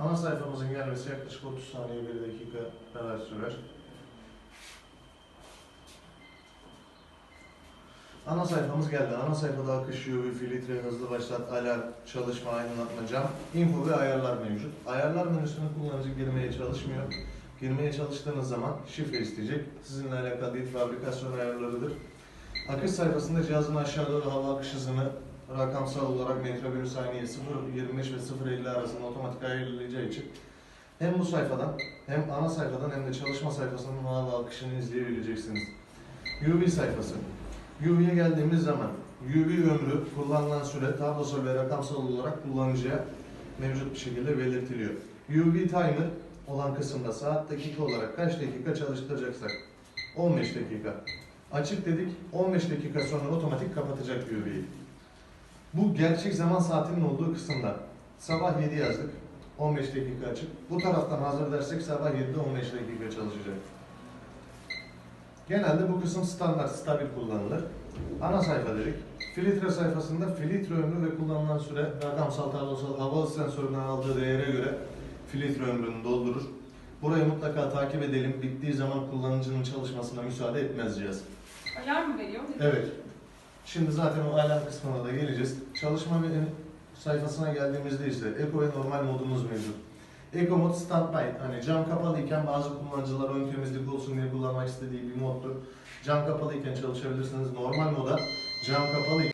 Ana sayfamızın gelmesi yaklaşık 30 saniye 1 dakika kadar sürer. Ana sayfamız geldi. Ana sayfada akış, UV, filtre, hızlı başlat, alarm, çalışma, aydınlatma, cam, info ve ayarlar mevcut. Ayarlar menüsüne kullanıcı girmeye çalışmıyor. Girmeye çalıştığınız zaman şifre isteyecek. Sizinle alakalı değil, fabrikasyon ayarlarıdır. Akış sayfasında cihazın aşağı doğru hava akış hızını rakamsal olarak metre bölü saniye 0.25 ve 0.50 arasında otomatik ayarlayacağı için hem bu sayfadan hem ana sayfadan hem de çalışma sayfasının hava akışını izleyebileceksiniz. UV sayfası. UV'ye geldiğimiz zaman UV ömrü, kullanılan süre tablosal ve rakamsal olarak kullanıcıya mevcut bir şekilde belirtiliyor. UV timer olan kısımda saat dakika olarak kaç dakika çalıştıracaksak 15 dakika. Açık dedik 15 dakika sonra otomatik kapatacak UV'yi. Bu gerçek zaman saatinin olduğu kısımda sabah 7 yazdık 15 dakika açık. Bu taraftan hazır dersek sabah 7'de 15 dakika çalışacak. Genelde bu kısım standart, stabil kullanılır. Ana sayfa dedik. Filtre sayfasında filtre ömrü ve kullanılan süre rakamsal tablosal hava sensöründen aldığı değere göre filtre ömrünü doldurur. Burayı mutlaka takip edelim. Bittiği zaman kullanıcının çalışmasına müsaade etmez cihaz. Alarm mı veriyor? Evet. Şimdi zaten o alarm kısmına da geleceğiz. Çalışma sayfasına geldiğimizde ise Eco ve normal modumuz mevcut. Eco mod standby. Hani cam kapalıyken bazı kullanıcılar ön temizlik olsun diye kullanmak istediği bir moddur. Cam kapalıyken çalışabilirsiniz. Normal moda cam kapalı